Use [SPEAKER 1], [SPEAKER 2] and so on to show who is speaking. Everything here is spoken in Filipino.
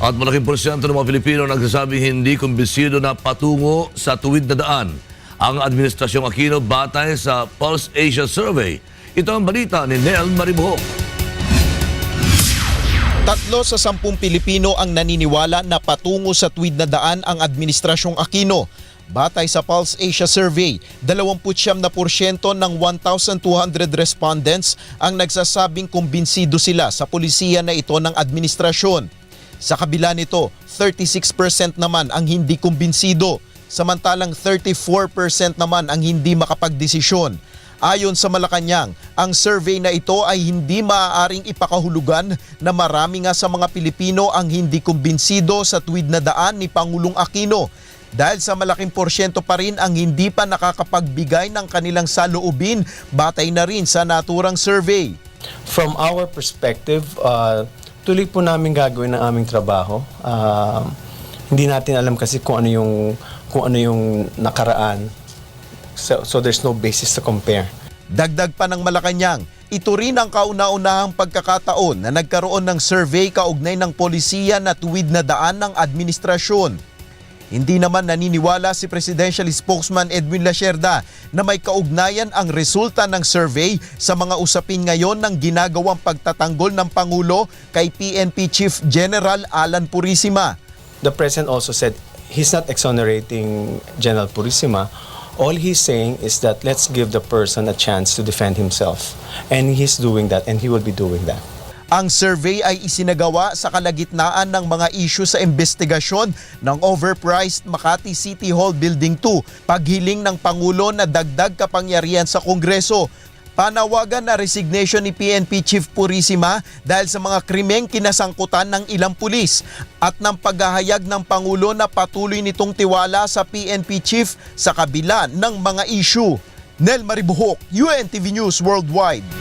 [SPEAKER 1] At malaking porsyento ng mga Pilipino nagsasabing hindi kumbisido na patungo sa tuwid na daan ang Administrasyong Aquino batay sa Pulse Asia Survey. Ito ang balita ni Nel Maribuhok.
[SPEAKER 2] Tatlo sa sampung Pilipino ang naniniwala na patungo sa tuwid na daan ang Administrasyong Aquino. Batay sa Pulse Asia Survey, 29% na porsyento ng 1,200 respondents ang nagsasabing kumbinsido sila sa polisiya na ito ng administrasyon. Sa kabila nito, 36% naman ang hindi kumbinsido, samantalang 34% naman ang hindi makapagdesisyon. Ayon sa Malacanang, ang survey na ito ay hindi maaaring ipakahulugan na marami nga sa mga Pilipino ang hindi kumbinsido sa tuwid na daan ni Pangulong Aquino dahil sa malaking porsyento pa rin ang hindi pa nakakapagbigay ng kanilang saloobin batay na rin sa naturang survey.
[SPEAKER 3] From our perspective, uh, tuloy po namin gagawin ang aming trabaho. Uh, hindi natin alam kasi kung ano yung kung ano yung nakaraan. So, so there's no basis to compare.
[SPEAKER 2] Dagdag pa ng Malacanang, ito rin ang kauna-unahang pagkakataon na nagkaroon ng survey kaugnay ng polisiya na tuwid na daan ng administrasyon. Hindi naman naniniwala si Presidential Spokesman Edwin Lacerda na may kaugnayan ang resulta ng survey sa mga usapin ngayon ng ginagawang pagtatanggol ng Pangulo kay PNP Chief General Alan Purisima.
[SPEAKER 3] The President also said he's not exonerating General Purisima. All he's saying is that let's give the person a chance to defend himself. And he's doing that and he will be doing that.
[SPEAKER 2] Ang survey ay isinagawa sa kalagitnaan ng mga issue sa investigasyon ng overpriced Makati City Hall Building 2, paghiling ng Pangulo na dagdag kapangyarihan sa Kongreso, panawagan na resignation ni PNP Chief Purisima dahil sa mga krimeng kinasangkutan ng ilang pulis at ng paghahayag ng Pangulo na patuloy nitong tiwala sa PNP Chief sa kabila ng mga issue. Nel Maribuhok, UNTV News Worldwide.